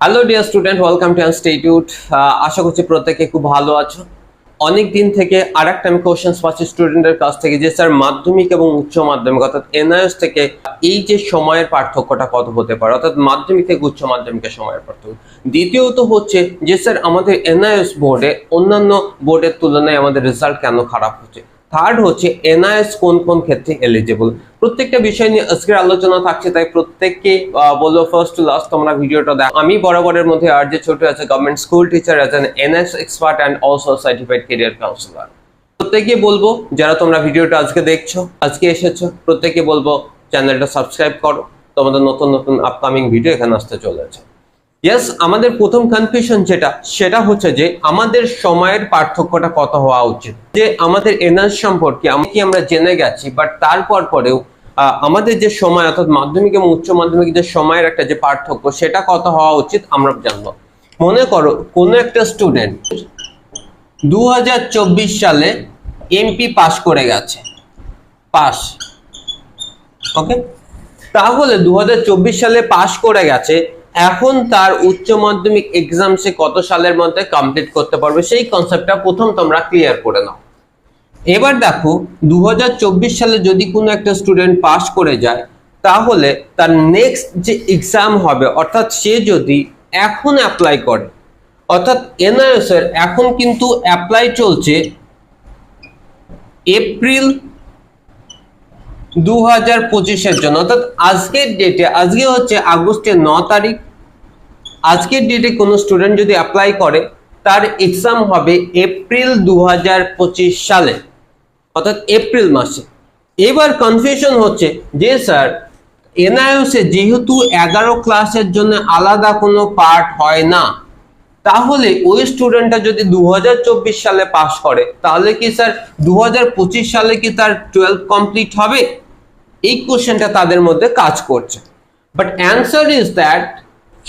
Hello dear student welcome to institute আশা করছি প্রত্যেকে খুব ভালো আছো। অনেক দিন থেকে আর একটা আমি কোশ্চেন্স পাচ্ছি স্টুডেন্টের কাছ থেকে যে স্যার মাধ্যমিক এবং উচ্চ মাধ্যমিক অর্থাৎ এনআইএস থেকে এই যে সময়ের পার্থক্যটা কত হতে পারে? অর্থাৎ মাধ্যমিক থেকে উচ্চ মাধ্যমিকের সময়ের পার্থক্য। দ্বিতীয়ত হচ্ছে যে স্যার আমাদের এনআইএস বোর্ডে অন্যান্য বোর্ডের তুলনায় আমাদের রেজাল্ট কেন খারাপ হচ্ছে? থার্ড হচ্ছে এনআইএস কোন কোন ক্ষেত্রে এলিজিবল প্রত্যেকটা বিষয় নিয়ে আজকের আলোচনা থাকছে, তাই প্রত্যেককে বলব ফার্স্ট টু লাস্ট তোমরা ভিডিওটা দেখ। আমি বরাবরের মধ্যে আর যে ছোট আছে government school teacher as an NS expert and also certified career counsellor প্রত্যেকে বলব, যারা তোমরা ভিডিওটা আজকে দেখছ, আজকে এসেছ প্রত্যেকে বলব চ্যানেলটা সাবস্ক্রাইব করো। তোমাদের নতুন নতুন আপকামিং ভিডিও এখানে আসতে চলেছে। ইয়েস আমাদের প্রথম কনফিউশন যেটা, সেটা হচ্ছে যে আমাদের সময়ের পার্থক্যটা কত হওয়া উচিত? যে আমাদের এনআর সম্পর্কে কি আমরা জেনে গেছি বাট তারপর পরেও আমাদের যে সময়, অর্থাৎ মাধ্যমিক এবং উচ্চ মাধ্যমিক যে সময়ের একটা যে পার্থক্য, সেটা কত হওয়া উচিত আমরা জানব। মনে করো, কোনো একটা স্টুডেন্ট দু হাজার চব্বিশ সালে এমপি পাস করে গেছে। পাস ওকে তাহলে দু হাজার চব্বিশ সালে পাশ করে গেছে এখন তার উচ্চ মাধ্যমিক এক্সাম সে কত সালের মধ্যে কমপ্লিট করতে পারবে সেই কনসেপ্টটা প্রথম তোমরা ক্লিয়ার করে নাও। এবার দেখো দু হাজার চব্বিশ সালে যদি কোনো একটা স্টুডেন্ট পাস করে যায়, তাহলে তার নেক্সট যে এক্সাম হবে, অর্থাৎ সে যদি এখন অ্যাপ্লাই করে, অর্থাৎ এনআইএস এর এখন কিন্তু অ্যাপ্লাই চলছে এপ্রিল দু হাজার পঁচিশের জন্য, অর্থাৎ আজকের ডেটে আজকে হচ্ছে আগস্টের ন তারিখ। আজকের ডেটে কোনো স্টুডেন্ট যদি অ্যাপ্লাই করে, তার এক্সাম হবে এপ্রিল দু হাজার পঁচিশ সালে, অর্থাৎ এপ্রিল মাসে। এবার কনফিউশন হচ্ছে যে স্যার এনআইওসে যেহেতু এগারো ক্লাসের জন্য আলাদা কোনো পার্ট হয় না, তাহলে ওই স্টুডেন্টটা যদি দু হাজার চব্বিশ সালে পাস করে, তাহলে কি স্যার দু হাজার পঁচিশ সালে কি তার টুয়েলভ কমপ্লিট হবে? এই কোশ্চেনটা তাদের মধ্যে কাজ করছে। বাট অ্যান্সার ইজ দ্যাট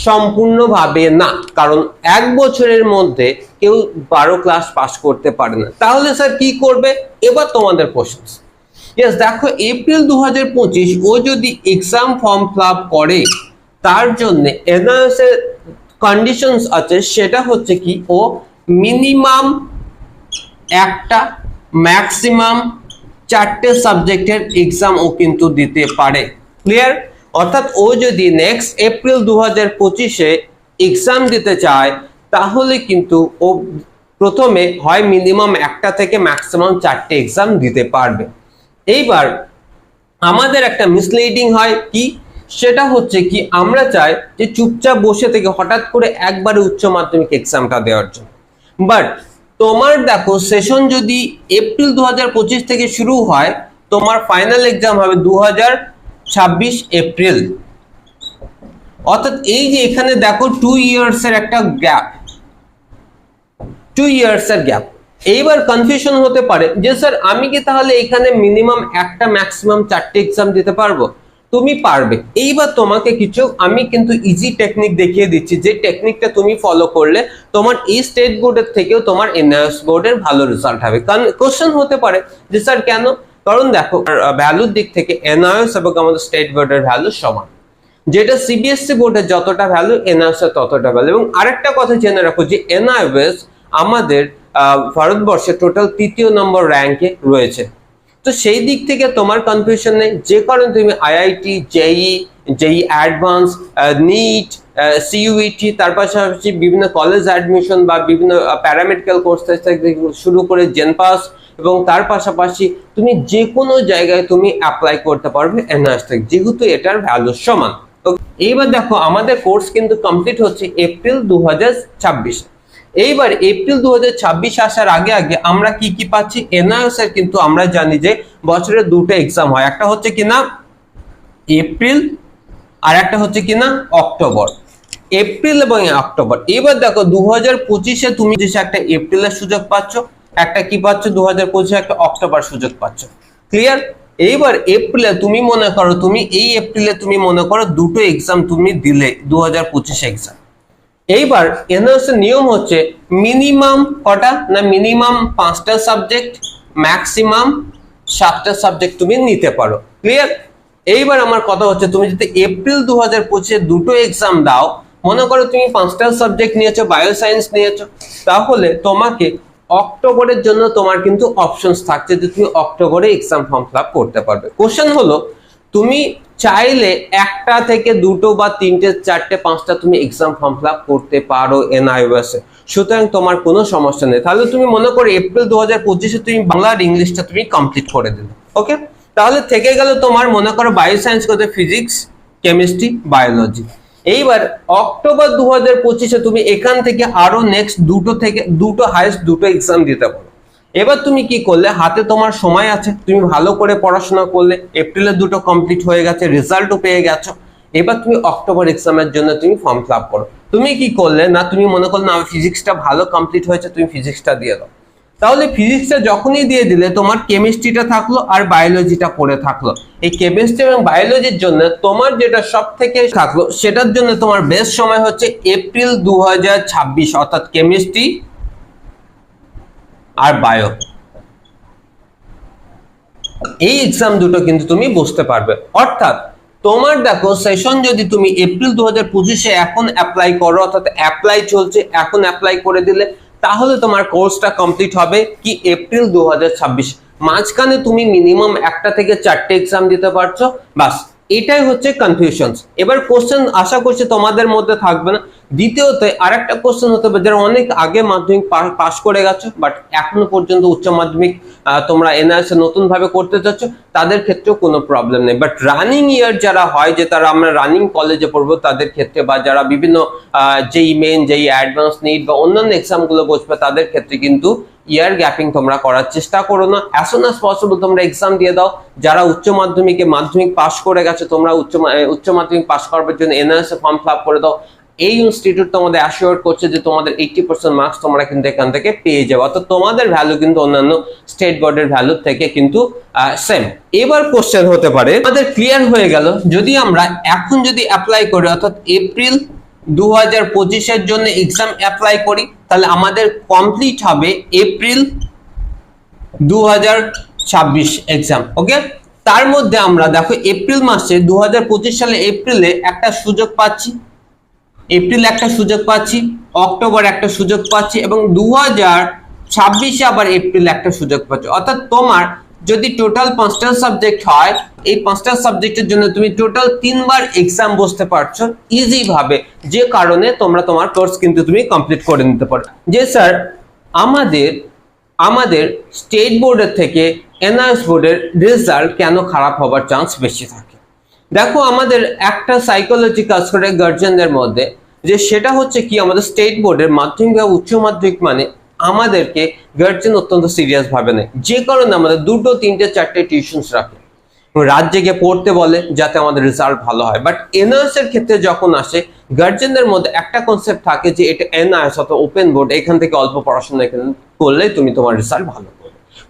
সম্পূর্ণভাবে না। কারণ এক বছরের মধ্যে কেউ বারো ক্লাস পাস করতে পারে না। তাহলে স্যার কি করবে? এবার তোমাদের কোশ্চেন ইয়েস দেখো এপ্রিল দু হাজার পঁচিশ ও যদি এক্সাম ফর্ম ফিল করে, তার জন্য এনআরএস এর কন্ডিশনস আছে, সেটা হচ্ছে কি, ও মিনিমাম একটা ম্যাক্সিমাম চারটে সাবজেক্টের এক্সাম ও কিন্তু দিতে পারে। ক্লিয়ার অর্থাৎ ও যদি নেক্সট এপ্রিল দু হাজার পঁচিশে এক্সাম দিতে চায়, তাহলে কিন্তু ও প্রথমে হয় মিনিমাম একটা থেকে ম্যাক্সিমাম চারটে এক্সাম দিতে পারবে। এইবার আমাদের একটা মিসলিডিং হয় কি? সেটা হচ্ছে কি, আমরা চাই যে চুপচাপ বসে থেকে হঠাৎ করে একবারে উচ্চ মাধ্যমিক এক্সামটা দেওয়ার জন্য। বাট তোমার দেখো সেশন যদি এপ্রিল দু হাজার পঁচিশ থেকে শুরু হয়, তোমার ফাইনাল এক্সাম হবে দু হাজার এপ্রিল। অর্থাৎ এই যে এখানে দেখো টু ইয়ার্স এর একটা গ্যাপ টু ইয়ার্স এর গ্যাপ এইবার কনফিউশন হতে পারে যে, স্যার, আমি কি তাহলে এখানে মিনিমাম একটা ম্যাক্সিমাম চারটে এক্সাম দিতে পারব? তুমি পারবে। এইবার তোমাকে কিছু, আমি কিন্তু ইজি টেকনিক দেখিয়ে দিচ্ছি। যে টেকনিকটা তুমি ফলো করলে তোমার এই স্টেট বোর্ডের থেকেও তোমার এনআইএস বোর্ডের ভালো রেজাল্ট হবে। কারণ কোশ্চেন হতে পারে যে, স্যার, কেন? কারণ দেখো ভ্যালুর দিক থেকে এনআইএস এবং আমাদের স্টেট বোর্ডের ভ্যালু সমান। যেটা সিবিএসসি বোর্ডের যতটা ভ্যালু এনআইএস এর ততটা ভ্যালু এবং আরেকটা কথা জেনে রাখো যে এনআইএস আমাদের ভারতবর্ষে টোটাল তৃতীয় নম্বর র্যাঙ্কে রয়েছে। তো সেই দিক থেকে তোমার কনফিউশন নেই। যে কারণে তুমি IIT JEE JEE advance NEET CUET তার পাশাপাশি বিভিন্ন কলেজ অ্যাডমিশন বা বিভিন্ন প্যারামেডিক্যাল কোর্স থেকে শুরু করে জেন পাস এবং তার পাশাপাশি তুমি যে কোনো জায়গায় তুমি অ্যাপ্লাই করতে পারবে এনআরএস থেকে যেহেতু এটার ভ্যালু সমান। এইবার দেখো আমাদের কোর্স কিন্তু কমপ্লিট হচ্ছে এপ্রিল দু হাজার এইবার এপ্রিল দুহাজার ছাব্বিশ আসার আগে আগে আমরা কি কি পাচ্ছি? এনআইএস এর কিন্তু আমরা জানি যে বছরে দুটো এক্সাম হয়। একটা হচ্ছে কিনা এপ্রিল আর একটা হচ্ছে কিনা অক্টোবর এপ্রিল এবং অক্টোবর এবার দেখো দু হাজার পঁচিশে তুমি যে একটা এপ্রিলের সুযোগ পাচ্ছ একটা কি পাচ্ছ? দু হাজার পঁচিশে একটা অক্টোবর সুযোগ পাচ্ছ। ক্লিয়ার এইবার এপ্রিলে তুমি মনে করো, তুমি এই এপ্রিলে তুমি মনে করো দুটো এক্সাম তুমি দিলে দু হাজার পঁচিশে এক্সাম এইবার এনআরএস এর নিয়ম হচ্ছে মিনিমাম কটা না মিনিমাম পাঁচটা সাবজেক্ট ম্যাক্সিমাম সাতটা সাবজেক্ট তুমি নিতে পারো। ক্লিয়ার এইবার আমার কথা হচ্ছে, তুমি যদি এপ্রিল দু হাজার পঁচিশে দুটো এক্সাম দাও, মনে করো তুমি পাঁচটা সাবজেক্ট নিয়েছো বায়ো সায়েন্স নিয়েছো, তাহলে তোমাকে অক্টোবরের জন্য তোমার কিন্তু অপশনস থাকছে যে তুমি অক্টোবরে এক্সাম ফর্ম ফিল করতে পারবে। কোশ্চেন হলো, তুমি চাইলে একটা থেকে দুটো বা তিনটে, চারটে, পাঁচটা তুমি এক্সাম ফর্ম ফিল করতে পারো এনআইওএস সুতরাং তোমার কোনো সমস্যা নেই। তাহলে তুমি মনে করো এপ্রিল দু হাজার পঁচিশে তুমি বাংলা আর ইংলিশটা তুমি কমপ্লিট করে দিলে ওকে তাহলে থেকে গেল তোমার মনে করো বায়ো সায়েন্স করতে ফিজিক্স কেমিস্ট্রি বায়োলজি এইবার অক্টোবর দু হাজার পঁচিশে তুমি এখান থেকে আরও নেক্সট দুটো থেকে, দুটো হায়েস্ট দুটো এক্সাম দিতে পারো। এবার তুমি কি করলে? হাতে তোমার সময় আছে, তুমি ভালো করে পড়াশোনা করলে এপ্রিলের দুটো কমপ্লিট হয়ে গেছে রেজাল্টও পেয়ে গেছো। এবার তুমি অক্টোবর এক্সামের জন্য তুমি ফর্ম ফিল করো। তুমি কি করলে? না, তুমি মনে করলে না ফিজিক্সটা ভালো কমপ্লিট হয়েছে, তুমি ফিজিক্সটা দিয়ে দাও। তাহলে ফিজিক্সটা যখনই দিয়ে দিলে তোমার কেমিস্ট্রিটা থাকল আর বায়োলজিটা পড়ে থাকল। এই কেমিস্ট্রি এবং বায়োলজির জন্য তোমার যেটা সব থেকে থাকল, সেটার জন্য তোমার বেস্ট সময় হচ্ছে এপ্রিল দু অর্থাৎ কেমিস্ট্রি আর বায়ো এই এক্সাম দুটো কিন্তু তুমি বুঝতে পারবে। অর্থাৎ তোমার দেখো সেশন যদি তুমি এপ্রিল দু হাজার পঁচিশে এখন অ্যাপ্লাই করো, অর্থাৎ অ্যাপ্লাই চলছে, এখন অ্যাপ্লাই করে দিলে তাহলে তোমার কোর্সটা কমপ্লিট হবে কি এপ্রিল দু হাজার ছাব্বিশ। মাঝখানে তুমি মিনিমাম একটা থেকে চারটে এক্সাম দিতে পারছ। বাস এটাই হচ্ছে কনফিউশন এবার কোশ্চেন আশা করছি তোমাদের মধ্যে থাকবে না। দ্বিতীয়ত আরেকটা কোশ্চেন হতে পারে, যারা অনেক আগে মাধ্যমিক পাস করে গেছো বাট এখনও পর্যন্ত উচ্চ মাধ্যমিক তোমরা এনআইএস নতুন ভাবে করতে চাচ্ছ, তাদের ক্ষেত্রেও কোনো প্রবলেম নেই। বাট রানিং ইয়ার যারা হয়, যে তারা আমরা রানিং কলেজে পড়ব, তাদের ক্ষেত্রে বা যারা বিভিন্ন যেই মেন যেই অ্যাডভান্স নিট বা অন্যান্য এক্সামগুলো বসবে, তাদের ক্ষেত্রে কিন্তু ইয়ার গ্যাপিং তোমরা করার চেষ্টা করো না। অ্যাজ সুন অ্যাজ পসিবল তোমরা এক্সাম দিয়ে দাও। যারা উচ্চ মাধ্যমিকে মাধ্যমিক পাস করে গেছে, তোমরা উচ্চ উচ্চ মাধ্যমিক পাস করার জন্য এনআইএস ফর্ম ফিল করে দাও। এই ইনস্টিটিউট তোমাদের অ্যাসিওর করছে যে তোমাদের এইটি পার্সেন্ট মার্কস তোমরা কিন্তু এখান থেকে পেয়ে যাবে। অর্থাৎ তোমাদের ভ্যালু কিন্তু অন্যান্য স্টেট বোর্ডের ভ্যালু থেকে কিন্তু সেম এবার কোশ্চেন হতে পারে, আমাদের ক্লিয়ার হয়ে গেল। যদি আমরা এখন যদি অ্যাপ্লাই করি, অর্থাৎ এপ্রিল দু হাজার পঁচিশের জন্য এক্সাম অ্যাপ্লাই করি, তাহলে আমাদের কমপ্লিট হবে এপ্রিল দু হাজার ছাব্বিশ এক্সাম ওকে তার মধ্যে আমরা দেখো এপ্রিল মাসে দু হাজার পঁচিশ সালে এপ্রিলে একটা সুযোগ পাচ্ছি। এপ্রিল একটা সুযোগ পাচ্ছি, অক্টোবর একটা সুযোগ পাচ্ছি এবং দু হাজার ছাব্বিশে আবার এপ্রিল একটা সুযোগ পাচ্ছি। অর্থাৎ তোমার যদি টোটাল পাঁচটা সাবজেক্ট হয়, এই পাঁচটা সাবজেক্টের জন্য তুমি টোটাল তিনবার এক্সাম বসতে পারছ ইজি ভাবে। যে কারণে তোমরা তোমার কোর্স কিন্তু তুমি কমপ্লিট করে নিতে পারো। যে স্যার আমাদের আমাদের স্টেট বোর্ডের থেকে এনআইএস বোর্ডের রেজাল্ট কেন খারাপ হবার চান্স বেশি থাকে? দেখো, আমাদের একটা সাইকোলজি কাজ করে গার্জেনদের মধ্যে যে সেটা হচ্ছে কি, আমাদের স্টেট বোর্ডের মাধ্যমিক বা উচ্চ মাধ্যমিক মানে আমাদেরকে গার্জেন অত্যন্ত সিরিয়াস ভাবে নেয়। যে কারণে আমাদের দুটো, তিনটে, চারটে টিউশনস রাখে। রাত জেগে পড়তে বলে যাতে আমাদের রেজাল্ট ভালো হয়। বাট এনআইএস এর ক্ষেত্রে যখন আসে গার্জেনদের মধ্যে একটা কনসেপ্ট থাকে যে এটা এনআইএস অথবা ওপেন বোর্ড এখান থেকে অল্প পড়াশোনা করলে তুমি তোমার রেজাল্ট ভালো।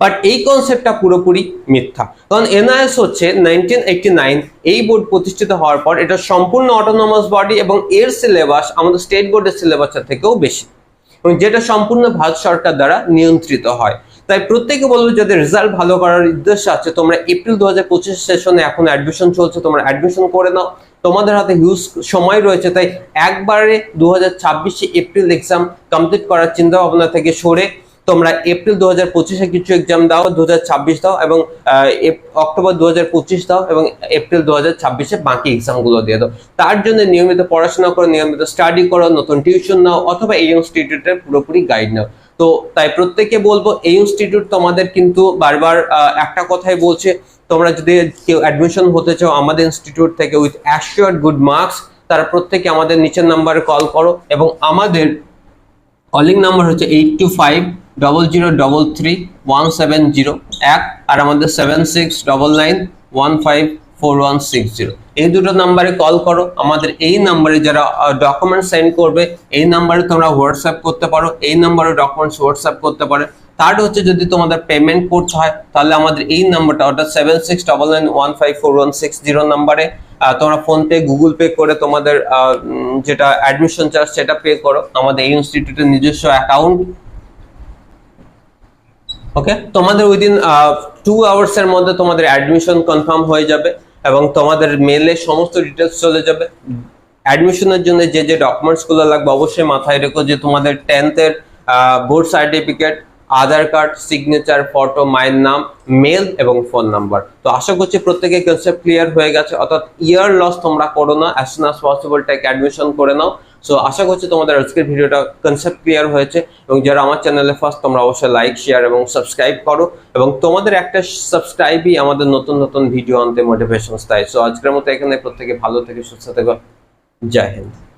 বাট এই কনসেপ্টটা পুরোপুরি মিথ্যা। কারণ এনআইএস হচ্ছে নাইনটিন নাইন এই বোর্ড প্রতিষ্ঠিত হওয়ার পর এটা সম্পূর্ণ অটোনমাস বডি এবং এর সিলেবাস আমাদের স্টেট বোর্ডের সিলেবাসের থেকেও বেশি। এবং যেটা সম্পূর্ণ ভারত সরকার দ্বারা নিয়ন্ত্রিত হয়। তাই প্রত্যেকে বলব যাদের রেজাল্ট ভালো করার উদ্দেশ্য আছে, তোমরা এপ্রিল দু হাজার পঁচিশ সেশনে এখন অ্যাডমিশন চলছে, তোমরা অ্যাডমিশন করে নাও। তোমাদের হাতে হিউজ সময় রয়েছে, তাই একবারে দু হাজার এপ্রিল এক্সাম কমপ্লিট করার চিন্তা ভাবনা থেকে সরে তোমরা এপ্রিল দু হাজার পঁচিশে কিছু এক্সাম দাও, দু হাজার ছাব্বিশ দাও এবং অক্টোবর দু হাজার পঁচিশ দাও এবং এপ্রিল দু হাজার ছাব্বিশে বাকি এক্সামগুলো দিয়ে দাও। তার জন্য নিয়মিত পড়াশোনা করো, নিয়মিত স্টাডি করো, নতুন টিউশন নাও অথবা এই ইনস্টিটিউটের পুরোপুরি গাইড নাও। তো তাই প্রত্যেককে বলব, এই ইনস্টিটিউট তোমাদের কিন্তু বারবার একটা কথাই বলছে, তোমরা যদি কেউ অ্যাডমিশন হতে চাও আমাদের ইনস্টিটিউট থেকে উইথ অ্যাসিওর্ড গুড মার্কস তারা প্রত্যেকে আমাদের নিচের নাম্বারে কল করো এবং আমাদের কলিং নাম্বার হচ্ছে eight two five double zero double three one seven zero এক আর আমাদের seven six double nine one five four one six zero এই দুটো নাম্বারে কল করো। আমাদের এই নাম্বারে যারা ডকুমেন্ট সেন্ড করবে, এই নাম্বারে তোমরা হোয়াটসঅ্যাপ করতে পারো, এই নাম্বারে ডকুমেন্টস হোয়াটসঅ্যাপ করতে পারো। থার্ড হচ্ছে যদি তোমাদের পেমেন্ট করতে হয়, তাহলে আমাদের এই নাম্বারটা অর্থাৎ seven six double nine one five four one six zero নাম্বারে তোমরা ফোন পে গুগল পে করে তোমাদের যেটা অ্যাডমিশন চার্জ সেটা পে করো। আমাদের এই ইনস্টিটিউটের নিজস্ব অ্যাকাউন্ট ওকে তোমাদের উইদিন টু আওয়ার্স এর মধ্যে তোমাদের অ্যাডমিশন কনফার্ম হয়ে যাবে এবং তোমাদের মেলে সমস্ত ডিটেলস চলে যাবে। অ্যাডমিশনের জন্য যে যে ডকুমেন্টসগুলো লাগবে অবশ্যই মাথায় রেখো যে তোমাদের টেন্থের board certificate Aadhaar card signature photo মায়ের নাম মেল এবং ফোন নাম্বার তো আশা করছি প্রত্যেকের কনসেপ্ট ক্লিয়ার হয়ে গেছে। অর্থাৎ ইয়ার লস তোমরা করো না। As soon as possible take admission করে নাও। সো আশা করছি তোমাদের আজকের ভিডিওটা কনসেপ্ট ক্লিয়ার হয়েছে এবং যারা আমার চ্যানেলে ফার্স্ট তোমরা অবশ্যই লাইক শেয়ার এবং সাবস্ক্রাইব করো এবং তোমাদের একটা সাবস্ক্রাইবই আমাদের নতুন নতুন ভিডিও আনতে মোটিভেশন দেয় সো আজকের মতো এখানে প্রত্যেকে ভালো থেকে, সুস্থ থেকো। জয় হিন্দ।